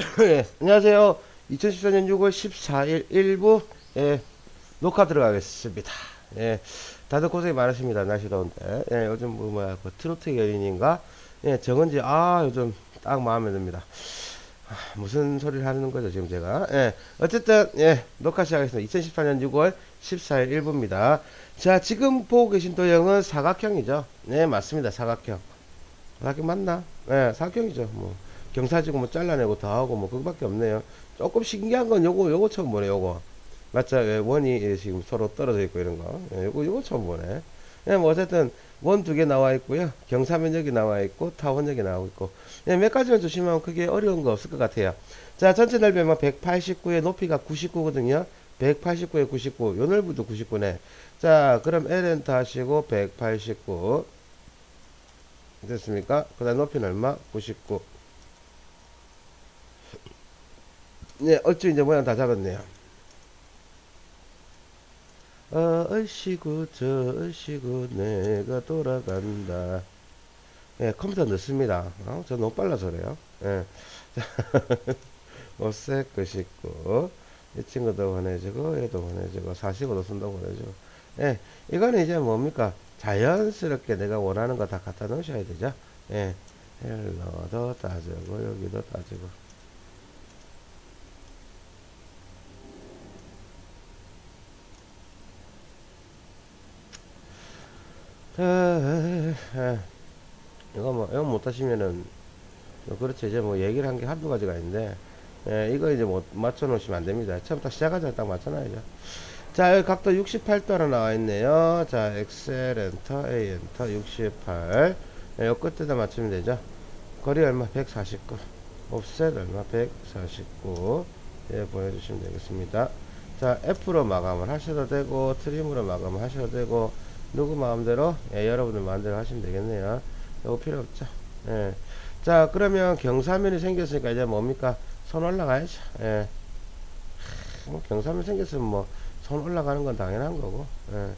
예, 안녕하세요. 2014년 6월 14일 일부 예, 녹화 들어가겠습니다. 예, 다들 고생이 많으십니다. 날씨 더운데. 예, 요즘 뭐 뭐야 그 트로트 연인인가? 예, 정은지 아 요즘 딱 마음에 듭니다. 아, 무슨 소리를 하는 거죠 지금 제가? 예, 어쨌든 예, 녹화 시작하겠습니다. 2014년 6월 14일 일부입니다. 자, 지금 보고 계신 도형은 사각형이죠. 네, 맞습니다. 사각형. 사각형 맞나? 예, 사각형이죠. 뭐. 경사지고 뭐 잘라내고 다 하고 뭐 그거밖에 없네요. 조금 신기한 건 요거 요거 처음 보네 요거. 맞죠? 예, 원이 예, 지금 서로 떨어져 있고 이런 거. 예, 요거 요거 처음 보네. 예, 뭐 어쨌든 원 두 개 나와 있고요. 경사면적이 나와 있고 타원적이 나오고 있고. 예, 몇 가지만 조심하면 크게 어려운 거 없을 것 같아요. 자, 전체 넓이면 189에 높이가 99거든요. 189에 99. 요 넓이도 99네. 자, 그럼 L엔터 하시고 189. 됐습니까? 그 다음 높이는 얼마? 99. 네, 얼추 이제 모양 다 잡았네요. 어, 얼씨구, 저, 얼씨구, 내가 돌아간다. 예, 컴퓨터 늦습니다. 어, 저 너무 빨라서 그래요. 예. 오색 것이고, 이 친구도 보내주고, 얘도 보내주고, 사식으로 쓴다고 보내주고. 예, 이거는 이제 뭡니까? 자연스럽게 내가 원하는 거 다 갖다 놓으셔야 되죠. 예, 헬로도 따지고, 여기도 따지고. 이거 뭐, 이거 못하시면은, 뭐 그렇죠. 이제 뭐 얘기를 한 게 한두 가지가 있는데, 예, 이거 이제 못 맞춰 놓으시면 안 됩니다. 처음부터 시작하자 딱 맞춰놔야죠. 자, 여기 각도 68도로 나와 있네요. 자, 엑셀 엔터, A 엔터 68. 예, 요 끝에다 맞추면 되죠. 거리 얼마? 149. 옵셋 얼마? 149. 예, 보내주시면 되겠습니다. 자, F로 마감을 하셔도 되고, 트림으로 마감을 하셔도 되고, 누구 마음대로 예, 여러분들 마음대로 하시면 되겠네요. 이거 필요 없죠. 예. 자 그러면 경사면이 생겼으니까 이제 뭡니까 손 올라가야죠. 예. 뭐 경사면 생겼으면 뭐손 올라가는 건 당연한 거고 예.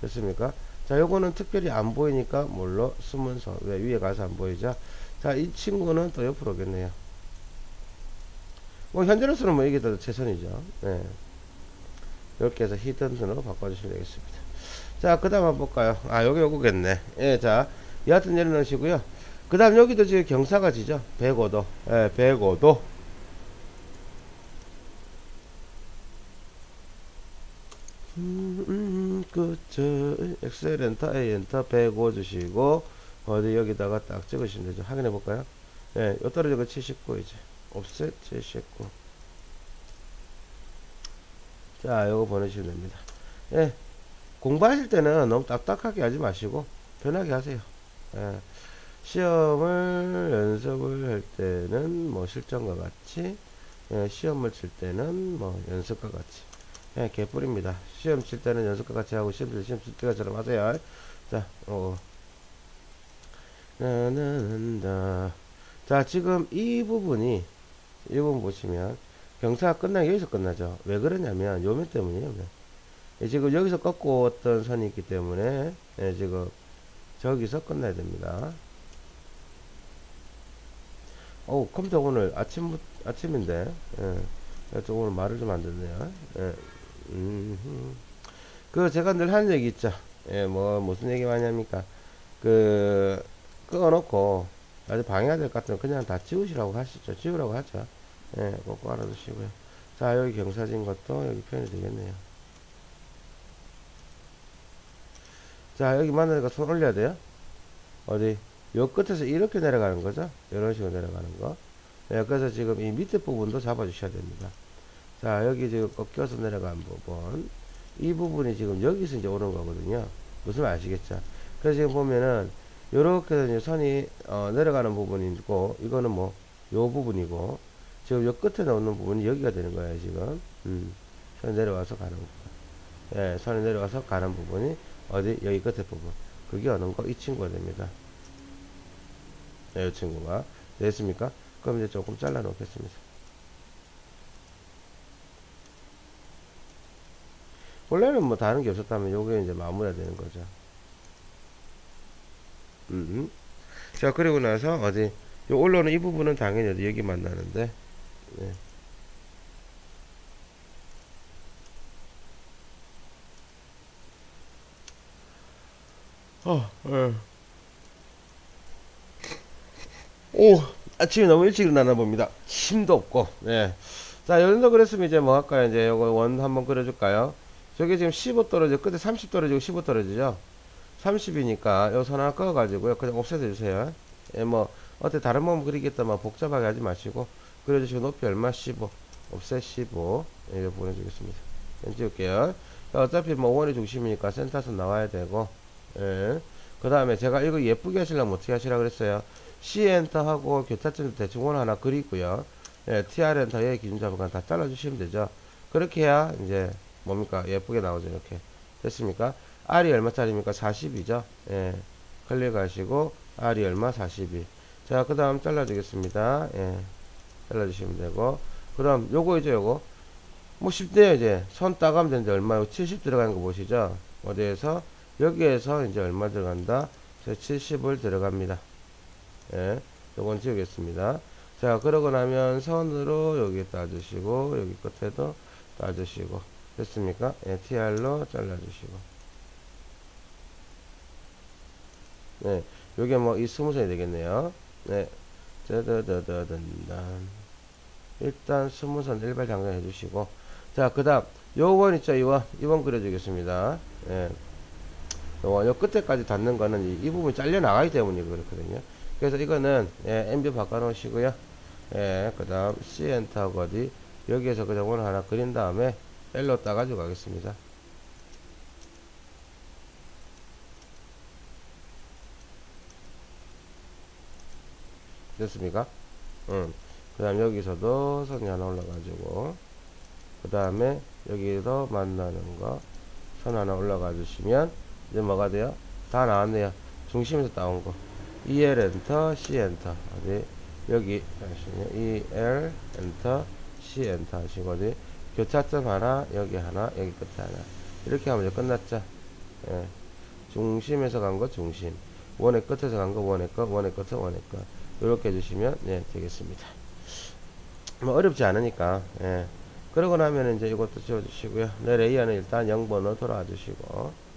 됐습니까? 자 요거는 특별히 안 보이니까 뭘로 숨은서 왜 위에 가서 안 보이죠? 자 이 친구는 또 옆으로 오겠네요. 뭐 현재로서는 뭐 이게 더 최선이죠. 예. 이렇게 해서 히든으로 바꿔주시면 되겠습니다. 자, 그 다음 한번 볼까요? 아, 여기 요거겠네. 예, 자, 여하튼 내려놓으시고요. 그 다음 여기도 지금 경사가 지죠? 105도. 예, 105도. 음, 음, 그, 저, 엑셀 엔터, A 엔터, 105 주시고, 어디 여기다가 딱 찍으시면 되죠. 확인해 볼까요? 예, 요 떨어진 거 79, 이제. 옵셋 79. 자, 요거 보내시면 됩니다. 예, 공부하실 때는 너무 딱딱하게 하지 마시고 편하게 하세요. 예. 시험을 연습을 할 때는 뭐 실전과 같이 예, 시험을 칠 때는 뭐 연습과 같이 예, 개뿔입니다. 시험 칠 때는 연습과 같이 하고 시험 칠 시험 칠 때처럼 하세요. 자, 어. 나는다. 자, 지금 이 부분이 이 부분 보시면 경사가 끝나기 여기서 끝나죠. 왜 그러냐면 요면 때문이에요. 예, 지금 여기서 꺾고 왔던 선이 있기 때문에 예, 지금 저기서 끝나야 됩니다. 어 컴퓨터 오늘 아침 아침인데 예, 좀 오늘 말을 좀 안 듣네요. 예, 음, 그 제가 늘 하는 얘기 있죠. 예, 뭐 무슨 얘기 많냐니까 그 끊어놓고 아주 방해가 될 것 같으면 그냥 다 지우시라고 하시죠. 지우라고 하죠. 예, 꼭 알아두시고요. 자 여기 경사진 것도 여기 표현이 되겠네요. 자 여기 만나니까 손 올려야 돼요? 어디? 요 끝에서 이렇게 내려가는 거죠? 이런 식으로 내려가는 거. 네, 그래서 지금 이 밑에 부분도 잡아 주셔야 됩니다. 자 여기 지금 꺾여서 내려간 부분. 이 부분이 지금 여기서 이제 오는 거거든요. 무슨 말 아시겠죠? 그래서 지금 보면은 요렇게 선이 어, 내려가는 부분이 있고 이거는 뭐 요 부분이고 지금 요 끝에 나오는 부분이 여기가 되는 거예요 지금. 음, 선이 내려와서 가는 부분. 예, 선이 내려와서 가는 부분이 어디? 여기 끝에 부분. 그게 어느 거? 이 친구가 됩니다. 네, 이 친구가. 됐습니까? 그럼 이제 조금 잘라 놓겠습니다. 원래는 뭐 다른 게 없었다면 요게 이제 마무리가 되는 거죠. 음. 자 그리고 나서 어디? 요 올라오는 이 부분은 당연히 여기 만나는데 예. 어, 예. 오, 아침에 너무 일찍 일어나나 봅니다. 힘도 없고, 예. 자, 여기서 그랬으면 이제 뭐 할까요? 이제 요거 원 한번 그려줄까요? 저게 지금 15 떨어지고, 끝에 30 떨어지고 15 떨어지죠? 30이니까 요 선 하나 꺼가지고요. 그냥 옵셋 해주세요. 예, 뭐, 어때 다른 법 그리겠다만 복잡하게 하지 마시고, 그려주시고 높이 얼마? 15. 옵셋 15. 예, 보내주겠습니다. 예, 찍을게요. 자, 어차피 뭐 원이 중심이니까 센터선 나와야 되고, 예. 그 다음에 제가 이거 예쁘게 하시려면 어떻게 하시라 그랬어요? C 엔터 하고 교차점도 대충 원 하나 그리고요. 예, TR 엔터 의 기준 잡으면 다 잘라주시면 되죠. 그렇게 해야 이제 뭡니까 예쁘게 나오죠 이렇게 됐습니까? R이 얼마짜리입니까? 40이죠. 예, 클릭하시고 R이 얼마? 42. 자, 그 다음 잘라주겠습니다. 예, 잘라주시면 되고 그럼 요거 이제 요거 뭐 쉽네요 이제 손 따가면 되는데 얼마요? 70 들어가는 거 보시죠. 어디에서 여기에서 이제 얼마 들어간다? 70을 들어갑니다. 예, 요건 지우겠습니다. 자, 그러고 나면 선으로 여기 따주시고, 여기 끝에도 따주시고, 됐습니까? 예, TR로 잘라주시고. 네, 요게 뭐, 이 스무선이 되겠네요. 네, 짜다다다단단. 일단 스무선 일발 장전 해 주시고, 자, 그 다음, 요원 있죠, 이원. 이원 그려주겠습니다. 예. 요, 요 끝에까지 닿는 거는 이, 이 부분이 잘려 나가기 때문에 그렇거든요. 그래서 이거는 예, MB 바꿔 놓으시고요. 예, 그 다음 C 엔터하고 어디 여기에서 그냥 원을 하나 그린 다음에 L로 따가지고 가겠습니다. 됐습니까? 응. 그 다음 여기서도 선이 하나 올라가지고 그 다음에 여기도 만나는 거 선 하나 올라가 주시면 이제 뭐가 돼요? 다 나왔네요. 중심에서 따온 거. EL 엔터, C 엔터. 어디? 여기, 잠시만요. EL 엔터, C 엔터 하시고, 어디? 교차점 하나, 여기 하나, 여기 끝에 하나. 이렇게 하면 이제 끝났죠. 예. 중심에서 간 거 중심. 원의 끝에서 간 거 원의 거, 원의 끝에 원의 거. 이렇게 해주시면, 네, 되겠습니다. 뭐, 어렵지 않으니까, 예. 그러고 나면 이제 이것도 지워주시고요. 네, 레이어는 일단 0번으로 돌아와 주시고.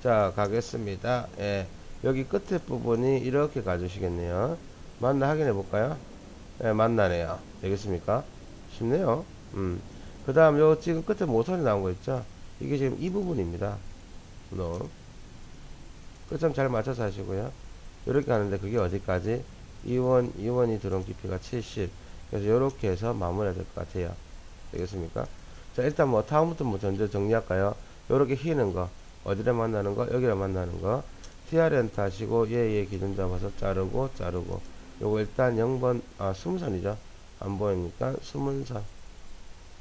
자, 가겠습니다. 예. 여기 끝에 부분이 이렇게 가주시겠네요. 맞나 확인해 볼까요? 예, 맞나네요. 되겠습니까? 쉽네요. 음. 그 다음 요 지금 끝에 모서리 나온 거 있죠? 이게 지금 이 부분입니다. 노. 끝점 잘 맞춰서 하시고요. 이렇게 하는데 그게 어디까지? 2원, 2원이 들어온 깊이가 70. 그래서 이렇게 해서 마무리해야 될 것 같아요. 되겠습니까? 자, 일단 뭐 다음부터 뭐 전제 정리할까요? 요렇게 휘는 거. 어디를 만나는 거? 여기를 만나는 거. TRN 타시고 얘의 기준 잡아서 자르고 자르고. 요거 일단 0번 아 스무선이죠. 안 보이니까? 스문선.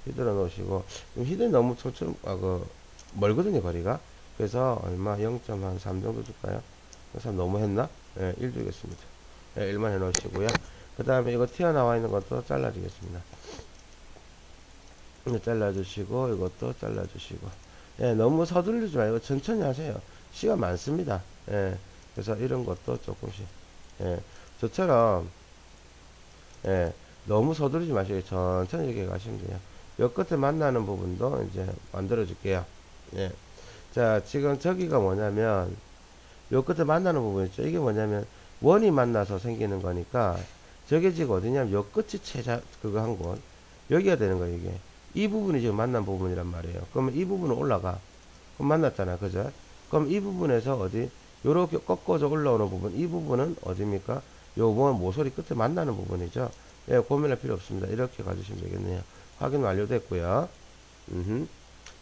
휘들어 놓으시고. 휘들이 너무 초점 아그 멀거든요 거리가. 그래서 얼마? 0.3 정도 줄까요? 그래서 너무 했나? 예, 1 주겠습니다. 예, 1만 해 놓으시고요. 그 다음에 이거 튀어나와 있는 것도 잘라 주겠습니다. 잘라 주시고 이것도 잘라 주시고 예, 너무 서두르지 말고 천천히 하세요 시간 많습니다 예, 그래서 이런 것도 조금씩 예, 저처럼 예, 너무 서두르지 마시고 천천히 이렇게 가시면 돼요. 요 끝에 만나는 부분도 이제 만들어 줄게요. 예. 자, 지금 저기가 뭐냐면 요 끝에 만나는 부분 있죠. 이게 뭐냐면 원이 만나서 생기는 거니까 저게 지금 어디냐면 요 끝이 최자 그거 한 곳. 여기가 되는 거예요, 이게. 이 부분이 지금 만난 부분이란 말이에요. 그러면 이 부분은 올라가. 그럼 만났잖아. 그죠? 그럼 이 부분에서 어디 요렇게 꺾어져 올라오는 부분 이 부분은 어디입니까? 요번 모서리 끝에 만나는 부분이죠. 예, 고민할 필요 없습니다. 이렇게 가주시면 되겠네요. 확인 완료됐고요. 음흠.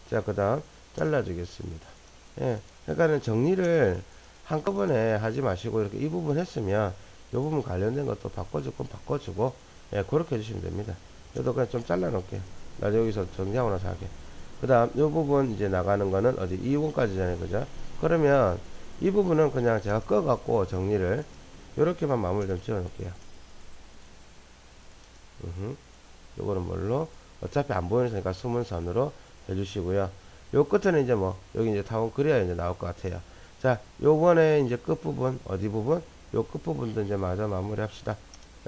자, 그 다음 잘라주겠습니다. 예, 그러니까는 정리를 한꺼번에 하지 마시고 이렇게 이 부분 했으면 이 부분 관련된 것도 바꿔줄 건 바꿔주고 예, 그렇게 해주시면 됩니다. 저도 그냥 좀 잘라 놓을게요. 나 여기서 정리하고 나서 하게. 그 다음 이 부분 이제 나가는 거는 어디 2원까지잖아요. 그죠? 그러면 이 부분은 그냥 제가 꺼 갖고 정리를 이렇게만 마무리 좀 지어 놓을게요. 요거는 뭘로? 어차피 안 보이니까 숨은 선으로 해주시고요. 요 끝에는 이제 뭐, 여기 이제 타원 그래야 이제 나올 것 같아요. 자, 요번에 이제 끝부분, 어디 부분? 요 끝부분도 이제 마저 마무리 합시다.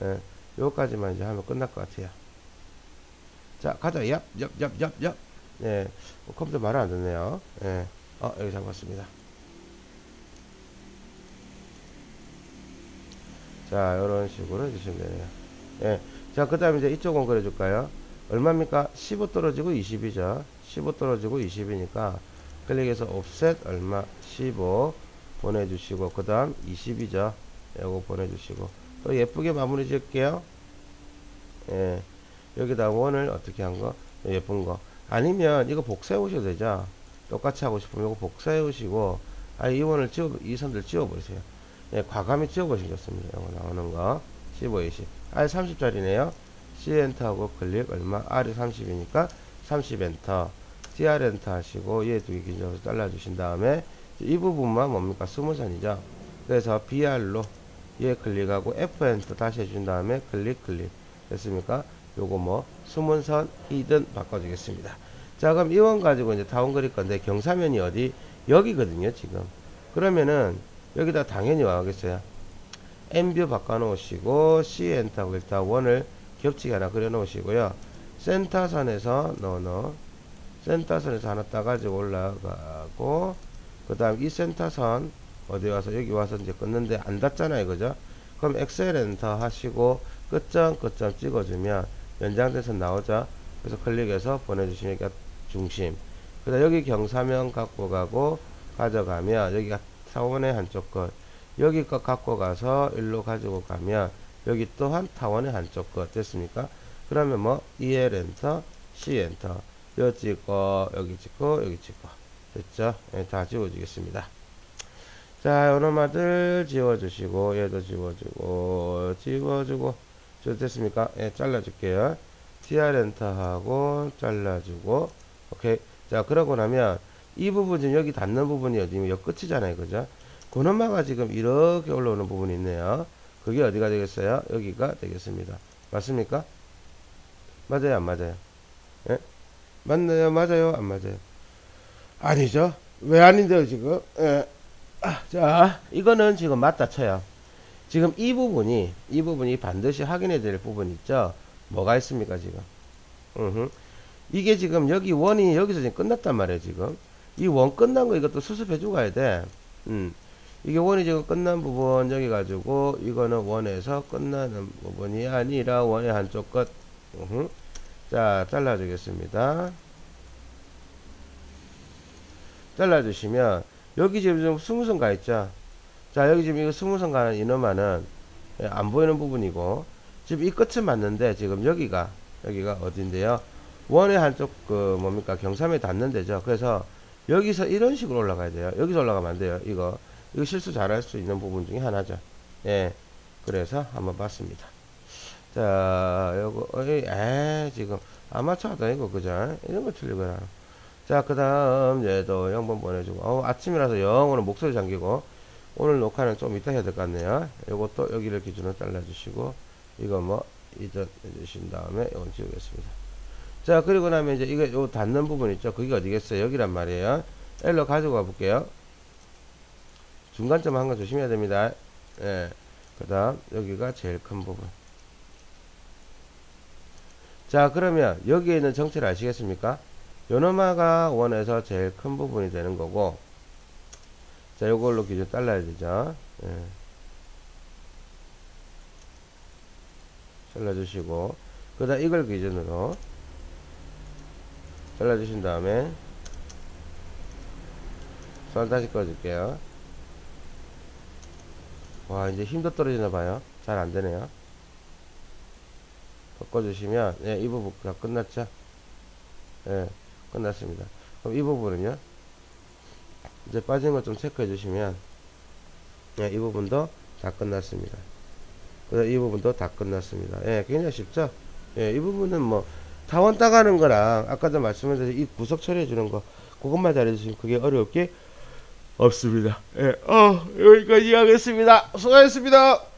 예, 요까지만 이제 하면 끝날 것 같아요. 자, 가자. 얍, 얍, 얍, 얍, 얍. 예, 어, 컴퓨터 말을 안 듣네요. 예, 어, 여기 잡았습니다. 자, 이런 식으로 해주시면 되네요. 예, 자, 그 다음에 이제 이쪽은 그려줄까요? 얼마입니까? 15 떨어지고 20이죠. 15 떨어지고 20이니까 클릭해서 offset 얼마? 15 보내주시고 그 다음 20이죠. 요거 보내주시고 또 예쁘게 마무리 지을게요. 예, 여기다 원을 어떻게 한 거? 예쁜 거. 아니면 이거 복사해 오셔도 되죠. 똑같이 하고 싶으면 이거 복사해 오시고 아, 이 원을 지워 이 선들 지워 버리세요. 예, 과감히 지워 보시면 좋습니다. 이거 나오는 거 15, 20. 아, 30짜리네요. C 엔터하고 클릭 얼마? R이 30이니까 30 엔터. TR 엔터 하시고 얘 두개 기준으로 잘라 주신 다음에 이 부분만 뭡니까? 스무선이죠. 그래서 BR로 얘 클릭하고 F 엔터 다시 해준 다음에 클릭 클릭 됐습니까? 요거 뭐 수문선 히든 바꿔주겠습니다. 자 그럼 이원 가지고 이제 다운 그릴 건데 경사면이 어디 여기거든요 지금. 그러면은 여기다 당연히 와야겠어요. N뷰 바꿔 놓으시고 C 엔터하고 일단 원을 겹치게 하나 그려 놓으시고요. 센터선에서 넣어 넣어 센터선에서 하나 따가지고 올라가고 그 다음 이 센터선 어디 와서 여기 와서 이제 끊는데 안 닿잖아요 그죠 그럼 엑셀 엔터 하시고 끝점 끝점 찍어주면 연장돼서 나오죠 그래서 클릭해서 보내주시니까 중심. 그 다음 여기 경사면 갖고 가고 가져가면 여기가 타원의 한쪽 끝 여기 거 갖고 가서 일로 가지고 가면 여기 또한 타원의 한쪽 끝 됐습니까? 그러면 뭐 EL 엔터 C 엔터. 여기 찍고 여기 찍고 여기 찍고 됐죠? 예, 다 지워주겠습니다. 자 요놈아들 지워주시고 얘도 지워주고 지워주고 저 됐습니까? 예, 잘라줄게요. TR 엔터하고 잘라주고 오케이. 자 그러고 나면 이 부분 지금 여기 닿는 부분이 어디면 여기 끝이잖아요. 그죠? 고놈마가 지금 이렇게 올라오는 부분이 있네요. 그게 어디가 되겠어요? 여기가 되겠습니다. 맞습니까? 맞아요 안 맞아요? 예? 맞나요? 맞아요? 안 맞아요? 아니죠? 왜 아닌데요 지금? 예. 아, 자 이거는 지금 맞다 쳐요 지금 이 부분이 이 부분이 반드시 확인해야 될 부분 있죠? 뭐가 있습니까 지금? 으흠. 이게 지금 여기 원이 여기서 지금 끝났단 말이에요 지금. 이 원 끝난 거 이것도 수습해 주고 가야 돼. 음. 이게 원이 지금 끝난 부분 여기 가지고 이거는 원에서 끝나는 부분이 아니라 원의 한쪽 끝. 으흠. 자 잘라 주겠습니다. 잘라 주시면 여기 지금 스무선 가 있죠 자 여기 지금 이거 스무선 가는 이놈만은 예, 안 보이는 부분이고 지금 이 끝은 맞는데 지금 여기가 여기가 어딘데요? 원의 한쪽 그 뭡니까? 경삼에 닿는 데죠. 그래서 여기서 이런 식으로 올라가야 돼요. 여기서 올라가면 안 돼요. 이거 이거 실수 잘할 수 있는 부분 중에 하나죠. 예. 그래서 한번 봤습니다. 자 요거 에 지금 아마추어다 이거 그죠? 이런 거 틀리거나. 자, 그 다음, 얘도 0번 보내주고, 어, 아침이라서 영 오늘 목소리 잠기고, 오늘 녹화는 좀 이따 해야 될 것 같네요. 요것도 여기를 기준으로 잘라주시고, 이거 뭐, 이전 해주신 다음에, 이건 지우겠습니다. 자, 그리고 나면 이제 이거, 요 닿는 부분 있죠? 그게 어디겠어요? 여기란 말이에요. L로 가지고 가 볼게요. 중간점 한 거 조심해야 됩니다. 예. 그 다음, 여기가 제일 큰 부분. 자, 그러면 여기에 있는 정체를 아시겠습니까? 요노마가 원에서 제일 큰 부분이 되는 거고 자 요걸로 기준 잘라야 되죠 예. 잘라주시고 그 다음 이걸 기준으로 잘라주신 다음에 손 다시 꺼줄게요 와 이제 힘도 떨어지나 봐요 잘 안되네요 바꿔주시면 예, 이 부분 다 끝났죠 예. 끝났습니다. 그럼 이 부분은요. 이제 빠진 것좀 체크해 주시면 예, 이 부분도 다 끝났습니다. 이 부분도 다 끝났습니다. 예, 굉장히 쉽죠? 예, 이 부분은 뭐 타원 따가는 거랑 아까도 말씀드린 이 구석 처리해 주는 거 그것만 잘해주시면 그게 어려울 게 없습니다. 예, 어, 여기까지 하겠습니다. 수고하셨습니다.